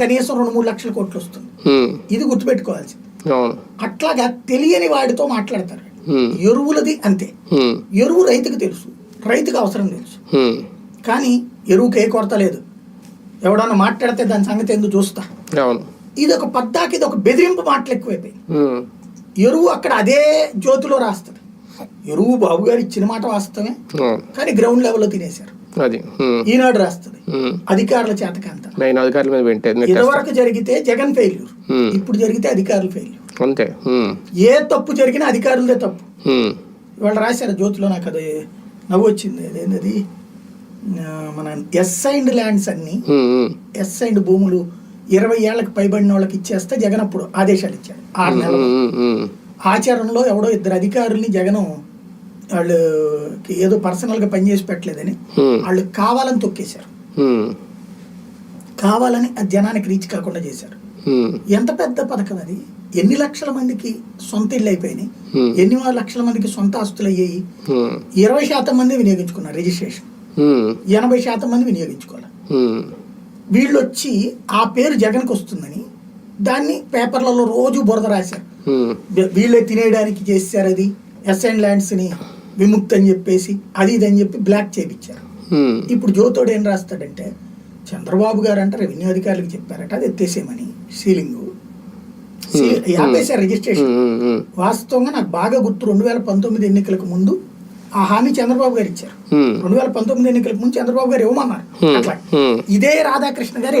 కనీసం రెండు మూడు లక్షల కోట్లు వస్తుంది. ఇది గుర్తుపెట్టుకోవాల్సి అట్లాగా తెలియని వాడితో మాట్లాడతారు. ఎరువులది అంతే. ఎరువు రైతుకు తెలుసు. రైతుకు అవసరం తెలుసు. కానీ ఎరువుకి ఏ కొరత లేదు. ఎవడన్నా మాట్లాడితే దాని సంగతి ఎందుకు చూస్తా. ఇది ఒక పద్దాకి ఇది ఒక బెదిరింపు మాటలు ఎక్కువైపోయి. ఎరువు అక్కడ అదే జ్యోతిలో రాస్తుంది. ఎరువు బాబు గారు ఇచ్చిన మాట వాస్తవమే. కానీ గ్రౌండ్ లెవెల్లో తినేశారు. ఈనాడు రాస్తుంది. ఉమ్. అధికారుల చేతకాంత. మెయిన్ అధికారుల మీద పెట్టేది నెట్టేస్తారు. ఇదివరకు జరిగితే జగన్ ఫెయిల్యూర్ ఉమ్, ఇప్పుడు జరిగితే అధికారులు ఫెయిల్యూర్ అంతే. ఉమ్, ఏ తప్పు జరిగినా అధికారులదే తప్పు. ఇవాళ రాశారు జ్యోతిలో నాకు అది నవ్వు వచ్చింది. అదేంటది? మన ఎస్ అండ్ ల్యాండ్స్ అన్ని ఉమ్, ఉమ్, ఎస్ అండ్ భూములు ఇరవై ఏళ్ళకి పైబడిన వాళ్ళకి ఇచ్చేస్తే జగన్ అప్పుడు ఆదేశాలు ఇచ్చాడు. ఆరు నెలలు. ఆచరణలో ఎవడో ఇద్దరు అధికారుల్ని జగన్ వాళ్ళకి ఏదో పర్సనల్గా పనిచేసి పెట్టలేదని వాళ్ళు కావాలని తొక్కేశారు. కావాలని జనానికి రీచ్ కాకుండా చేశారు. ఎంత పెద్ద పథకం అది? ఎన్ని లక్షల మందికి సొంత ఇల్లు అయిపోయినాయి? ఎన్ని లక్షల మందికి సొంత ఆస్తులు అయ్యాయి? ఇరవై శాతం మంది వినియోగించుకున్నారు రిజిస్ట్రేషన్. ఎనభై శాతం మంది వినియోగించుకోవాలి. వీళ్ళు వచ్చి ఆ పేరు జగన్కి వస్తుందని దాన్ని పేపర్లలో రోజు బురద రాశారు. వీళ్ళే తినేయడానికి చేశారు అది. ఎస్ఎన్ ల్యాండ్స్ని విముక్తి అని చెప్పేసి అది ఇది అని చెప్పి బ్లాక్ చేయించారు ఇప్పుడు జ్యోతోడు ఏం రాస్తాడంటే చంద్రబాబు గారు అంటే రెవెన్యూ అధికారులకు చెప్పారట అది ఎత్తేసేయమని సీలింగ్. ఆపేశారు రిజిస్ట్రేషన్. వాస్తవంగా నాకు బాగా గుర్తు రెండు వేల పంతొమ్మిది ఎన్నికలకు ముందు ఆ హామీ చంద్రబాబు గారు ఇచ్చారు. రెండు వేల పంతొమ్మిది ఎన్నికలకు ముందు చంద్రబాబు గారు ఇవ్వమన్నారు. అట్లా. ఇదే రాధాకృష్ణ గారు